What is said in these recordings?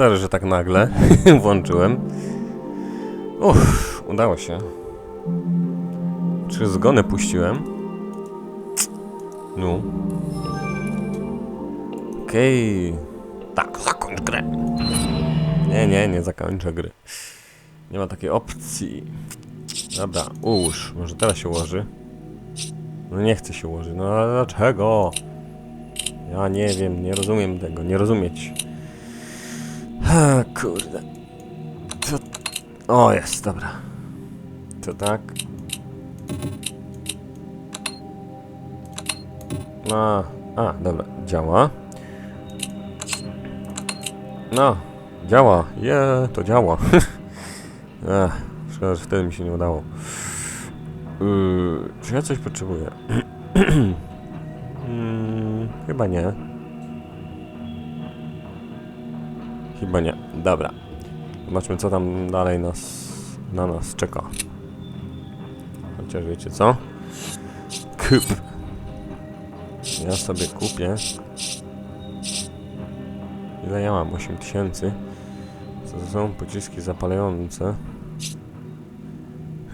Sorry, że tak nagle włączyłem. Uff, udało się. Czy zgony puściłem? No. Okej. Tak, zakończ grę. Nie, nie, nie zakończę gry. Nie ma takiej opcji. Dobra, ułóż. Może teraz się ułoży. No nie chce się ułożyć. No ale dlaczego? Ja nie wiem, nie rozumiem tego, nie rozumieć. Ha, kurde. To... O, jest, dobra. To tak. A, a, dobra, działa. No, działa, je, to działa. Ach, szkoda, że wtedy mi się nie udało. Yy, czy ja coś potrzebuję? Hmm, chyba nie. Chyba nie. Dobra. Zobaczmy, co tam dalej nas, na nas czeka. Chociaż wiecie co? Kup. Ja sobie kupię. Ile ja mam? 8000. Co to są pociski zapalające?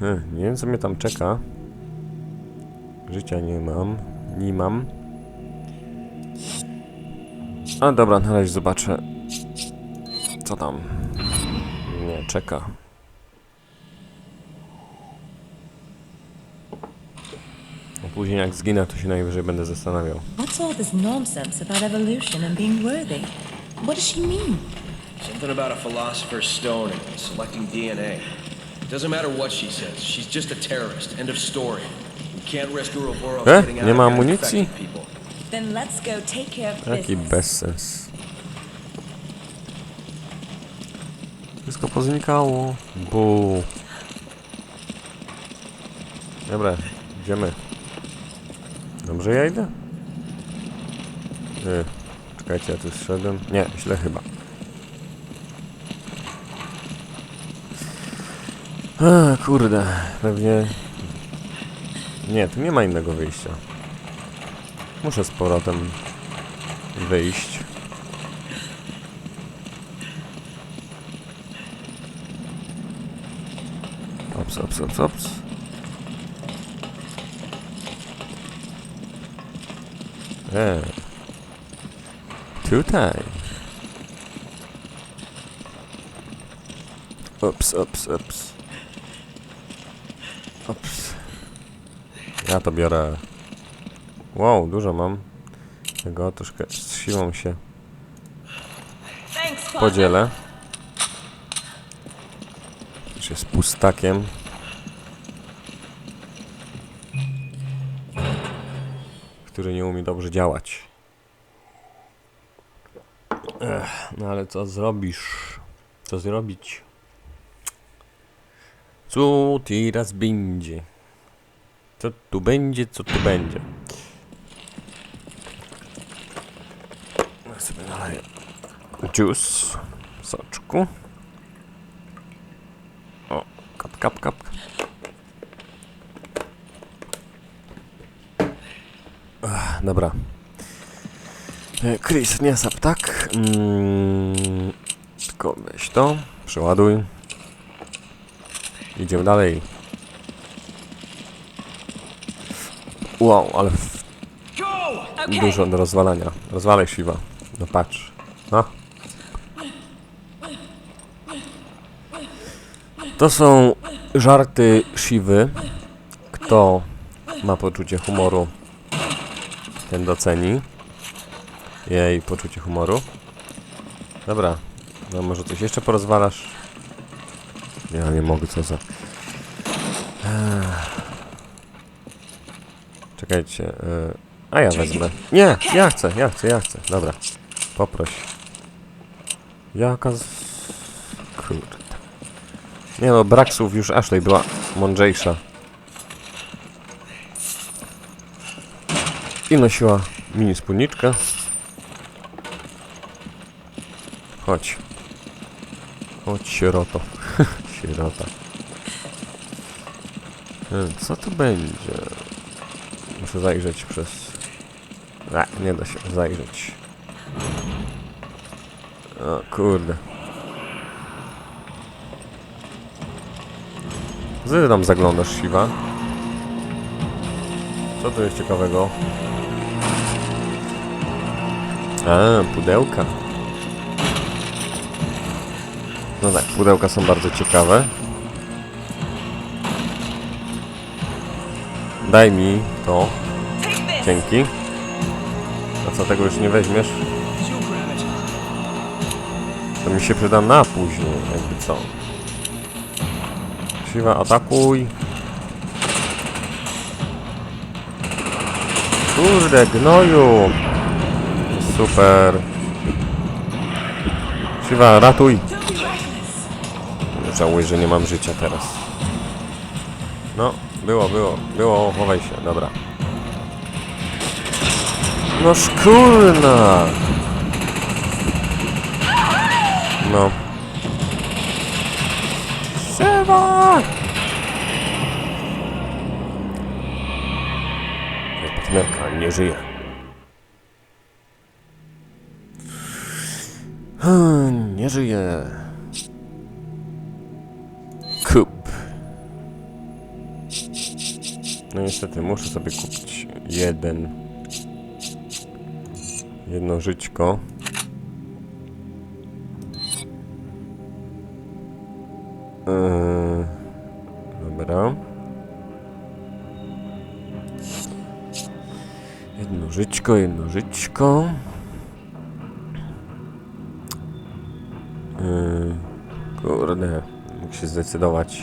Hm, nie wiem, co mnie tam czeka. Życia nie mam. Nie mam. A dobra, na razie zobaczę. Co tam? Nie, czeka. A później jak zginę, to się najwyżej będę zastanawiał. What's all this nonsense about evolution and being worthy? What does she mean? Something about a philosopher's stone and selecting DNA. Doesn't matter what she says. She's just a terrorist. End of story. We can't risk Ouroboros E? getting out Nie ma of amunicji? people. Then let's go take care of Jaki business. bezsens. Wszystko poznikało. Bu. Dobra, idziemy. Dobrze ja idę? Nie. Czekajcie, ja tu zszedłem. Nie, źle chyba. A, kurde, pewnie... Nie, tu nie ma innego wyjścia. Muszę z powrotem wyjść. Ops, ops, ops, ops. E. Tutaj. Ops, ops, ops. Ops. Ja to biorę. Wow, dużo mam. Tego troszkę z siłą się podzielę. Już jest pustakiem. Który nie umie dobrze działać. Ech, no ale co zrobisz? Co zrobić? Co teraz będzie? Co tu będzie, co tu będzie? Ja sobie naleję juice w soczku. O, kap, kap, kap. Ach, dobra. E, Chris, nie sap, tak? Mm, tylko weź to, przeładuj. Idziemy dalej. Wow, ale Okay. dużo do rozwalania. Rozwalaj siwa. No patrz. No. To są żarty Siwy. Kto ma poczucie humoru, ten doceni. Jej poczucie humoru. Dobra. No może coś jeszcze porozwalasz? Ja nie mogę, co za... Czekajcie. y, A ja wezmę. Nie, ja chcę, ja chcę, ja chcę. Dobra. Poproś. Jaka z... Kurde. Nie no, brak słów już Ashley była mądrzejsza. i nosiła mini spódniczkę. Chodź. Chodź, sieroto. Sierota. Hmm, co to będzie? Muszę zajrzeć przez... A, nie da się zajrzeć. O kurde. Zy tam zaglądasz, Siwa? Co tu jest ciekawego? A, pudełka. No tak, pudełka są bardzo ciekawe. Daj mi to. Dzięki. A co, tego już nie weźmiesz? To mi się przyda na później, jakby co. Siwa, atakuj. Kurde, gnoju. Super. Siwa, ratuj. Żałuję, że nie mam życia teraz. No, było, było, było, chowaj się, dobra. No szkurna! No. Siwa! Partnerka nie żyje. Nie żyje. Kup. No niestety muszę sobie kupić jeden. Jedno żyćko. Yy, dobra. Jedno żyćko, jedno żyćko. Kurde, mógł się zdecydować.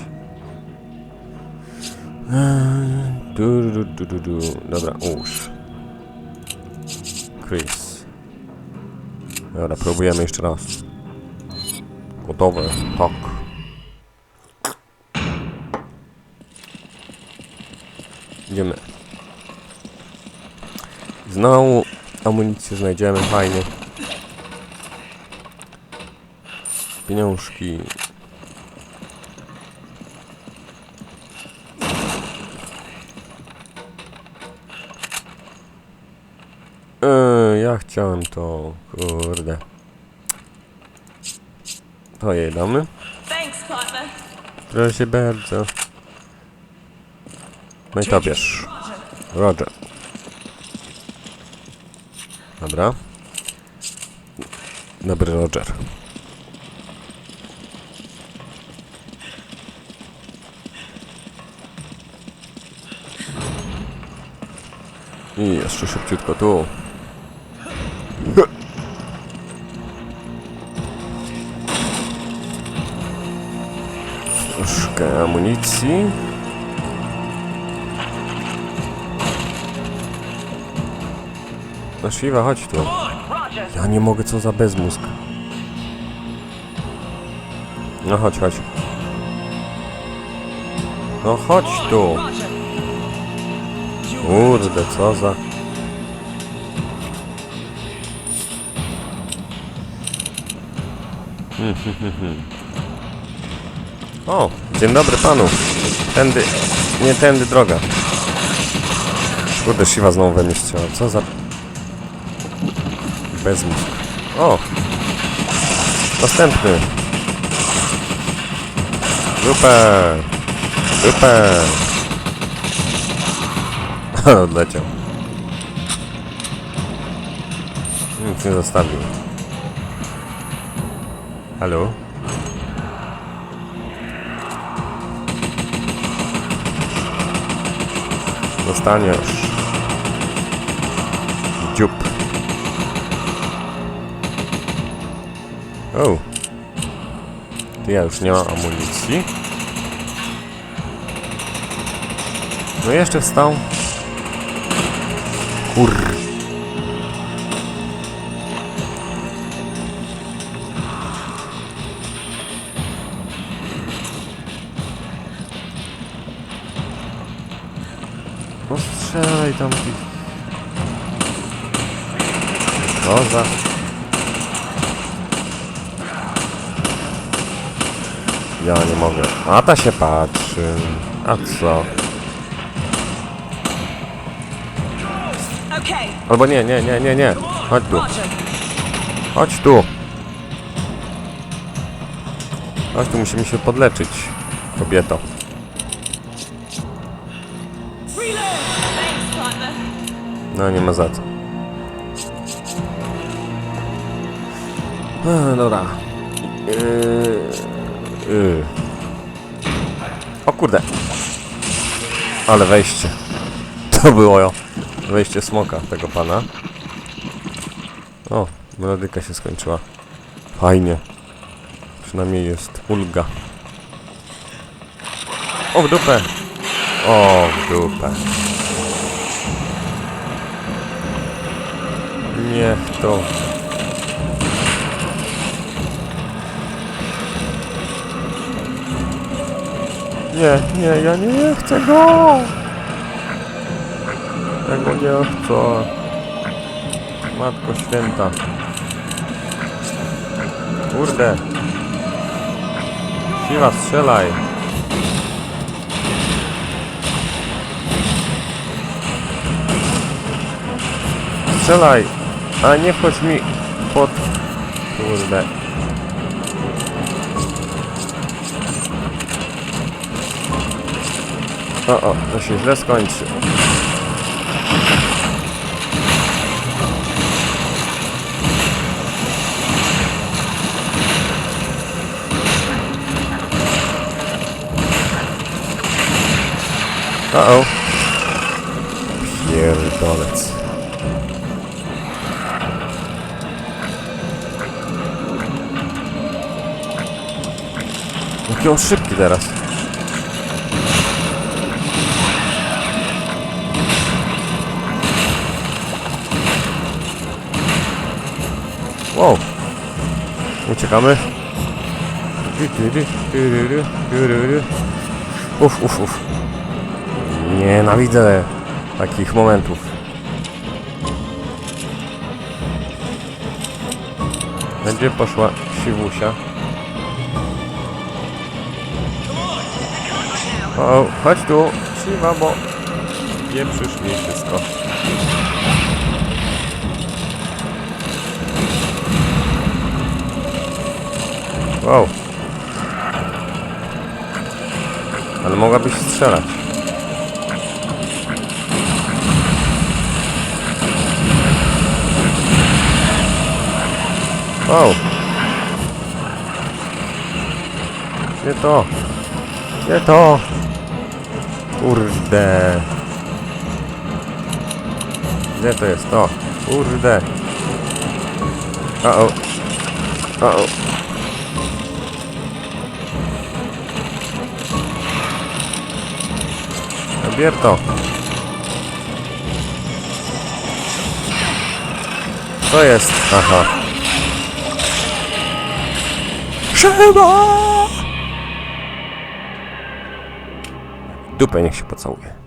Yy, du, du, du, du, du. Dobra, ułóż. Chris. Dobra, próbujemy jeszcze raz. Gotowe, tak. Idziemy. Znowu amunicję znajdziemy, fajnie. Pieniążki. Eee, ja chciałem to, kurde. To jej damy. Proszę bardzo. No i to bierz. Roger. Dobra. Dobry Roger. I jeszcze szybciutko tu. Troszkę amunicji. No Shiva, chodź tu. Ja nie mogę, co za bezmózg. No chodź, chodź. No chodź tu. Kurde, co za... O, dzień dobry panu. Tędy, nie tędy droga. Kurde, siwa znowu we. Co za... Bezmózg. O! Następny. Super! Super! Odleciał. Nic nie zostawił. Halo? Dostaniesz. Dziób. O. Tu ja już nie mam amunicji. No jeszcze wstał. Kur... No strzelaj tam tych... Co za... Ja nie mogę. A ta się patrzy. A co? Albo nie, nie, nie, nie, nie. Chodź tu. Chodź tu. Chodź tu, musimy się podleczyć, kobieto. No, nie ma za co. Ech, dobra. Yy, yy. O kurde. Ale wejście. To było jo wejście smoka tego pana. O, melodyka się skończyła. Fajnie. Przynajmniej jest ulga. O, w dupę. O, w dupę. Niech to. Nie, nie, ja nie chcę go! Ja go nie chcę. Matko święta. Kurde. Siła, strzelaj. Strzelaj. A nie wchodź mi pod... Kurde. O, o, to się źle skończy. Uh-oh. Pierdolec. Jaki on szybki teraz. Wow. Uciekamy. Uf, uf, uf. Nienawidzę takich momentów. Będzie poszła siwusia. O, chodź tu, siwa, bo pieprzysz mi wszystko. Wow. Ale mogłabyś strzelać. Wow. Nie to. Nie to. Kurde. Gdzie to jest to? Kurde. O o. O o. Bier to. Co jest? Aha. Trzeba! Dupę niech się pocałuje.